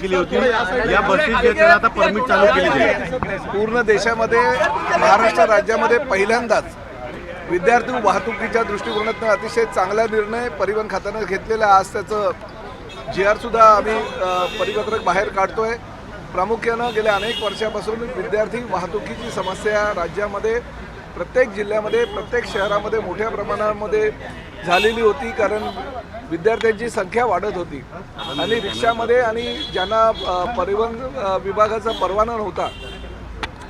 केली होती. या बसेस जे आहेत, आता परमिट चालू केली आहे. पूर्ण देशामध्ये महाराष्ट्र राज्यामध्ये पहिल्यांदाच विद्यार्थी वाहतुकीच्या दृष्टिकोनातून अतिशय चांगला निर्णय परिवहन खात्यानं घेतलेला आज त्याचं जी आरसुद्धा आम्ही परिपत्रक बाहेर काढतोय. प्रामुख्यानं गेल्या अनेक वर्षापासून विद्यार्थी वाहतुकीची समस्या राज्यामध्ये प्रत्येक जिल्ह्यामध्ये प्रत्येक शहरामध्ये मोठ्या प्रमाणामध्ये झालेली होती. कारण विद्यार्थ्यांची संख्या वाढत होती. आणि रिक्षामध्ये आणि ज्यांना परिवहन विभागाचा परवाना नव्हता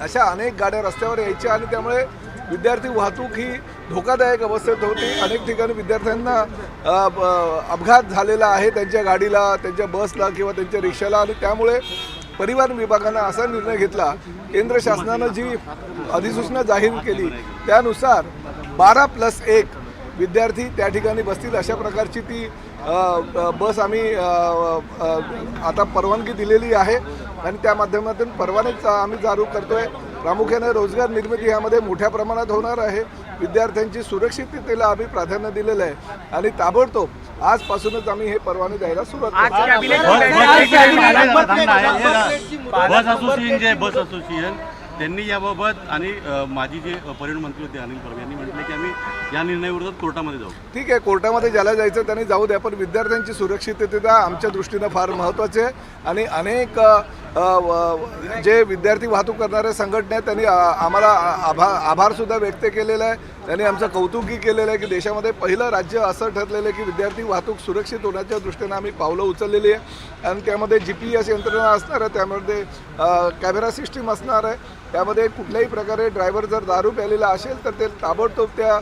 अशा अनेक गाड्या रस्त्यावर यायच्या आणि त्यामुळे विद्यार्थी वाहतूक ही धोकादायक अवस्थेत होती. अनेक ठिकाणी विद्यार्थ्यांना अपघात झालेला आहे त्यांच्या गाडीला त्यांच्या बसला किंवा त्यांच्या रिक्षाला आणि त्यामुळे परिवहन विभागानं असा निर्णय घेतला. केंद्र शासनानं जी अधिसूचना जाहीर केली त्यानुसार बारा प्लस एक विद्यार्थी त्या ठिकाणी बसतील अशा प्रकारची ती बस आम्ही आता परवानगी दिलेली आहे आणि त्या माध्यमातून परवानेच आम्ही जारू करतोय प्रामुख्याने रोजगार निर्मिती यामध्ये मोठ्या प्रमाणात होणार आहे विद्यार्थ्यांची सुरक्षिततेला आम्ही प्राधान्य दिलेलं आहे आणि ताबडतोब आजपासूनच आम्ही हे परवाने द्यायला सुरुवात करतो बस असोसिएशन जे आहे बस असोसिएशन त्यांनी याबाबत आणि अ, माजी जे अ, परिवहन मंत्री होते अनिल परब यांनी म्हटलं की आम्ही या निर्णयाविरोधात कोर्टामध्ये जाऊ. ठीक आहे कोर्टामध्ये ज्याला जायचं त्यांनी जाऊ द्या पण विद्यार्थ्यांची सुरक्षितता आमच्या दृष्टीनं फार महत्त्वाची आहे. आणि अनेक जे विद्यार्थी वाहतूक करणाऱ्या संघटना आहेत त्यांनी आम्हाला आभा आभारसुद्धा व्यक्त केलेलं आहे. त्यांनी आमचं कौतुकही केलेलं आहे की देशामध्ये पहिलं राज्य असं ठरलेलं आहे की विद्यार्थी वाहतूक सुरक्षित होण्याच्या दृष्टीनं आम्ही पावलं उचललेली आहे. आणि त्यामध्ये जी पी एस यंत्रणा असणार आहे त्यामध्ये कॅमेरा सिस्टीम असणार आहे. त्यामध्ये कुठल्याही प्रकारे ड्रायव्हर जर दारू प्यालेला असेल तर ते ताबडतोब त्या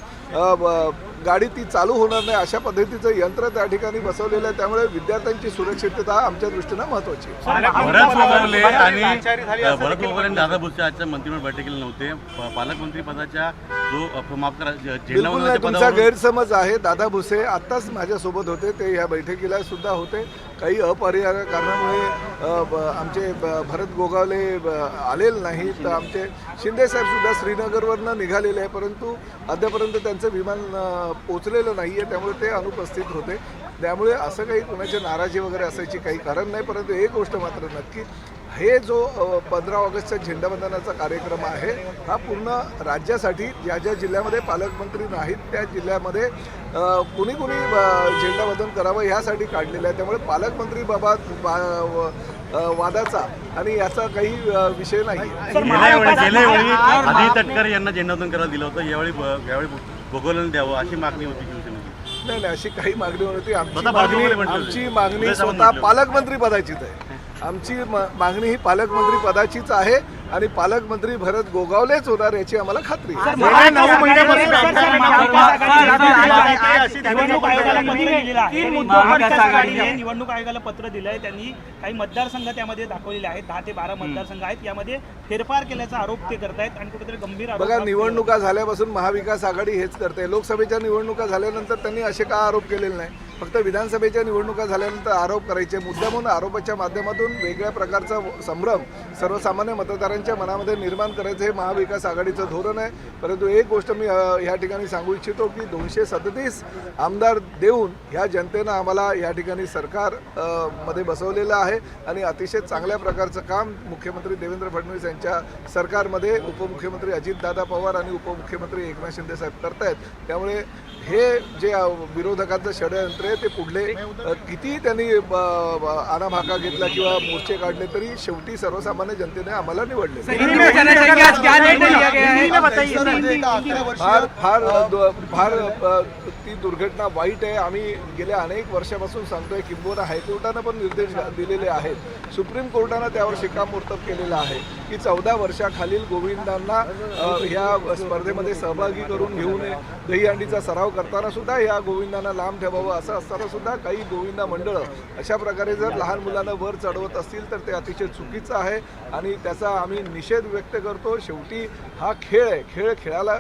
गाडी ती चालू होणार नाही अशा पद्धतीचं यंत्र त्या ठिकाणी बसवलेलं आहे. त्यामुळे विद्यार्थ्यांची सुरक्षितता आमच्या दृष्टीनं महत्त्वाची आहे. भरत आणि भरत दादा भुसे आजच्या मंत्रिमंडळ बैठकीला नव्हते. पालकमंत्री पदाच्या जो माफ करा बिलकुल तुमचा गैरसमज आहे. दादा भुसे आत्ताच माझ्यासोबत होते. ते या बैठकीला सुद्धा होते. काही अपरिहार्य कारणामुळे आमचे भरत गोगावले ब- आलेले नाहीत तर आमचे शिंदेसाहेबसुद्धा श्रीनगरवरनं निघालेले आहे परंतु अद्यापर्यंत त्यांचं विमान पोचलेलं नाही आहे त्यामुळे ते अनुपस्थित होते. त्यामुळे असं काही कुणाची नाराजी वगैरे असायची काही कारण नाही. परंतु एक गोष्ट मात्र नक्की हे जो पंधरा ऑगस्टचा झेंडावंदनाचा कार्यक्रम आहे हा पूर्ण राज्यासाठी ज्या ज्या जिल्ह्यामध्ये पालकमंत्री नाहीत त्या जिल्ह्यामध्ये कुणी कुणी झेंडावंदन करावं ह्यासाठी काढलेलं आहे. त्यामुळे पालकमंत्री बाबत बा- व- अ, वादाचा आणि याचा काही विषय नाही. तटकर यांना झेंडावंदन करायला दिलं होतं. यावेळी यावेळी गोगावलेनं द्यावं अशी मागणी होती नाही नाही अशी काही मागणी होती आमची मागणी. आमची मागणी स्वतः. पालकमंत्री पदाचीच आहे आमची मागणी ही पालकमंत्री पदाचीच आहे. आणि पालकमंत्री भरत गोगावलेच होणार याची आम्हाला खात्री आहे. निवडणूक आयोगाला पत्र दिलंय. त्यांनी काही मतदारसंघ त्यामध्ये दाखवलेले आहेत. दहा ते बारा मतदारसंघ आहेत. यामध्ये फेरफार केल्याचा आरोप ते करतायत आणि कुठेतरी गंभीर आरोप बघा निवडणुका झाल्यापासून महाविकास आघाडी हेच करते. लोकसभेच्या निवडणुका झाल्यानंतर त्यांनी असे का आरोप केलेले नाही? फक्त विधानसभेच्या निवडणुका झाल्यानंतर आरोप करायचे. मुद्दामून आरोपाच्या माध्यमातून वेगळ्या प्रकारचा संभ्रम सर्वसामान्य मतदारांच्या मनामध्ये निर्माण करायचं हे महाविकास आघाडीचं धोरण आहे. परंतु एक गोष्ट मी ह्या या ठिकाणी सांगू इच्छितो की दोनशे सदतीस आमदार देऊन ह्या जनतेनं आम्हाला या ठिकाणी सरकारमध्ये बसवलेलं आहे. आणि अतिशय चांगल्या प्रकारचं काम मुख्यमंत्री देवेंद्र फडणवीस यांच्या सरकारमध्ये उपमुख्यमंत्री अजितदादा पवार आणि उपमुख्यमंत्री एकनाथ शिंदे साहेब करतायत. त्यामुळे हे जे विरोधकांचं षडयंत्र आहे ते पुढले कितीही किती त्यांनी ब- आनाभाका घेतला किंवा मोर्चे काढले तरी शेवटी सर्वसामान्य जनतेने आम्हाला निवडले. फार फार फार ती दुर्घटना वाईट आहे. आम्ही गेल्या अनेक वर्षापासून सांगतोय किंबहुना हायकोर्टानं पण निर्देश दिलेले आहेत. सुप्रीम कोर्टानं त्यावर शिक्कामोर्तब केलेलं आहे. की चौदा वर्षाखालील गोविंदांना ह्या स्पर्धेमध्ये सहभागी करून घेऊ नये दहीहंडीचा सराव करताना सुद्धा ह्या गोविंदांना लांब ठेवावं असं असताना सुद्धा काही गोविंदा मंडळं अशा प्रकारे जर लहान मुलांना वर चढवत असतील तर ते अतिशय चुकीचं आहे आणि त्याचा आम्ही निषेध व्यक्त करतो. शेवटी हा खेळ आहे. खेळ खेळायला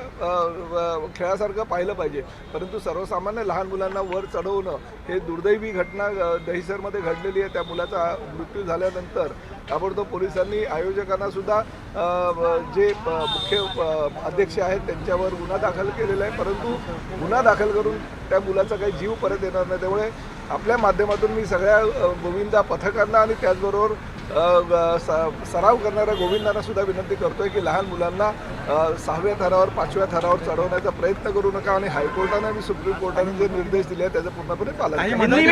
खेळासारखं पाहिलं पाहिजे. परंतु सर्वसामान्य लहान मुलांना वर चढवणं हे दुर्दैवी घटना दहिसरमध्ये घडलेली आहे. त्या मुलाचा मृत्यू झाल्यानंतर ताबडतोब पोलिसांनी आयोजकांना सुद्धा जे मुख्य अध्यक्ष आहेत त्यांच्यावर गुन्हा दाखल केलेला आहे. परंतु गुन्हा दाखल करून त्या मुलाचा काही जीव परत येणार नाही. त्यामुळे आपल्या माध्यमातून मी सगळ्या गोविंदा पथकांना आणि त्याचबरोबर सराव करणाऱ्या गोविंदांना सुद्धा विनंती करतोय की लहान मुलांना सहाव्या थरावर पाचव्या थरावर चढवण्याचा प्रयत्न करू नका आणि हायकोर्टाने आणि सुप्रीम कोर्टाने जे निर्देश दिले आहेत त्याचं पूर्णपणे पालन है है है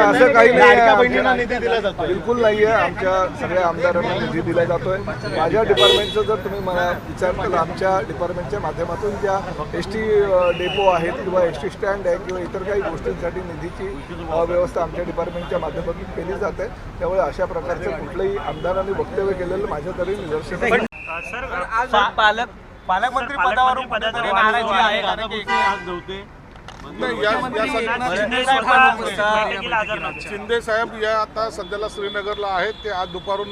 असं काही नाही बिलकुल नाही आहे आमच्या सगळ्या आमदारांना निधी दिला जातोय माझ्या डिपार्टमेंटचं जर तुम्ही मला विचारताल आमच्या डिपार्टमेंटच्या माध्यमातून ज्या एस टी डेपो आहेत किंवा एस टी स्टँड आहे किंवा इतर काही गोष्टींसाठी निधीची व्यवस्था आमच्या डिपार्टमेंटच्या माध्यमातून केली जाते त्यामुळे अशा प्रकारचं कुठलंही आमदारांनी वक्तव्य केलेलं माझ्या तरी. सर आज पालक पालकमंत्री पदावरून नाराजी आहे कारण की आज या शिंदे साहेब या आता सध्याला श्रीनगरला आहेत. ते आज दुपारून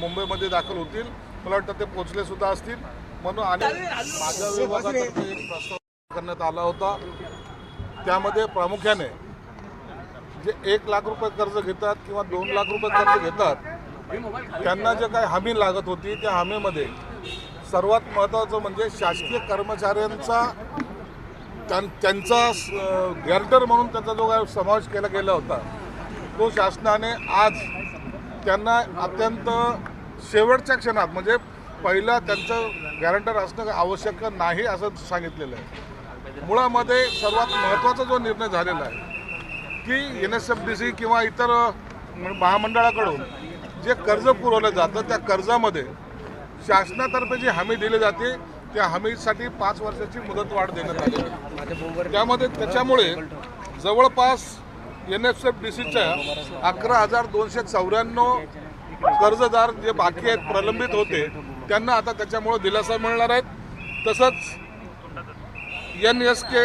मुंबईमध्ये दाखल होतील. मला वाटतं ते पोहोचले सुद्धा असतील. म्हणून आणि माझ्या विभागातर्फे एक प्रस्ताव करण्यात आला होता. त्यामध्ये प्रामुख्याने जे एक लाख रुपये कर्ज घेतात किंवा दोन लाख रुपये कर्ज घेतात त्यांना जे काही हमी लागत होती त्या हमीमध्ये सर्वात महत्त्वाचं म्हणजे शासकीय कर्मचाऱ्यांचा त्यां- त्यांचा गॅरंटर म्हणून त्यांचा जो काही समावेश केला गेला होता तो शासनाने आज त्यांना अत्यंत शेवटच्या क्षणात म्हणजे पहिला त्यांचं गॅरंटर असणं आवश्यक नाही असं सांगितलेलं आहे मुळामध्ये सर्वात महत्त्वाचा जो निर्णय झालेला आहे की N S F D C किंवा इतर महामंडळाकडून जे कर्ज पुरवलं जातं त्या कर्जामध्ये शासनातर्फे जी हमी दिली जाते त्या हमीसाठी पाच वर्षाची मुदतवाढ देण्यात आली आहे. त्यामध्ये त्याच्यामुळे जवळपास एन एस एफ डी सीच्या अकरा हजार दोनशे चौऱ्याण्णव कर्जदार जे बाकी आहेत प्रलंबित होते त्यांना आता त्याच्यामुळे दिलासा मिळणार आहेत. तसंच N S K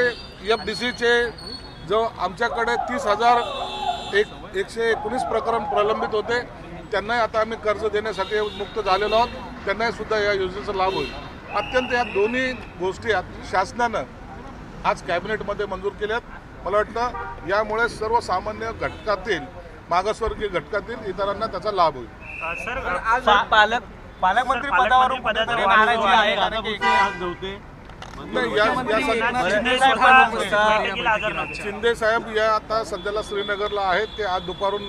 F D सीचे जो आमच्याकडे तीस हजार एक एकशे एकोणीस प्रकरण प्रलंबित होते त्यांनाही आता आम्ही कर्ज देण्यासाठी मुक्त झालेलो आहोत. त्यांनाही सुद्धा या योजनेचा लाभ होईल. अत्यंत या दोन्ही गोष्टी आत- शासनानं आज कॅबिनेटमध्ये मंजूर केल्यात. मला वाटतं यामुळे सर्वसामान्य घटकातील मागासवर्गीय घटकातील इतरांना त्याचा लाभ होईल. सर आज पालक पालकमंत्री पदावरून कुठेतरी नाराजी आहे कारण की आज नव्हते नाही, या- या सं- शिंदे साहेब या आता सध्याला श्रीनगरला आहेत ते आज दुपारून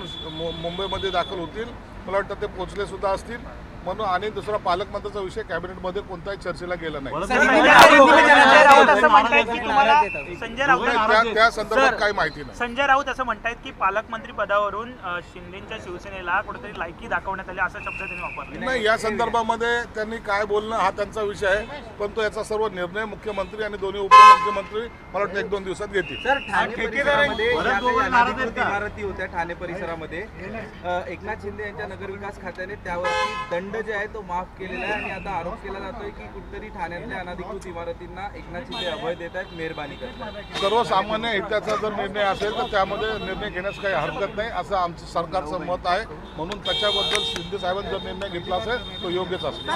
मुंबईमध्ये दाखल होतील. मला वाटतं ते पोहोचले सुद्धा असतील. म्हणून आणि दुसरा पालकमंत्र्याचा विषय कॅबिनेटमध्ये कोणताही चर्चेला गेला नाही. संजय राऊत असं म्हणतायत की तुम्हाला संजय राऊत त्या त्या संदर्भात काही माहिती नाही. संजय राऊत असं म्हणतायत की पालकमंत्री पदावरून शिंदेच्या शिवसेनेला कुठेतरी लायकी दाखवण्यात आली असा शब्द त्यांनी वापरला. नाही या संदर्भामध्ये त्यांनी काय बोलणं हा त्यांचा विषय आहे. पण तो याचा सर्व निर्णय मुख्यमंत्री आणि दोन्ही उपमुख्यमंत्री मला वाटतं एक दोन दिवसात घेतील? इमारती होत्या ठाणे परिसरामध्ये. एकनाथ शिंदे यांच्या नगरविकास खात्याने त्यावरती दंड जे आहे तो माफ केलेला आहे आणि आता आरोप केला जातोय की कुठेतरी ठाण्यातल्या अनधिकृत इमारतींना एकनाथ शिंदे अभय देत आहेत मेहरबानी करतात सर्वसामान्य हिताचा जर निर्णय असेल तर त्यामध्ये निर्णय घेण्यास काही हरकत नाही असं आमचं सरकारचं मत आहे. म्हणून त्याच्याबद्दल शिंदे साहेबांनी जर निर्णय घेतला असेल तो योग्यच असेल.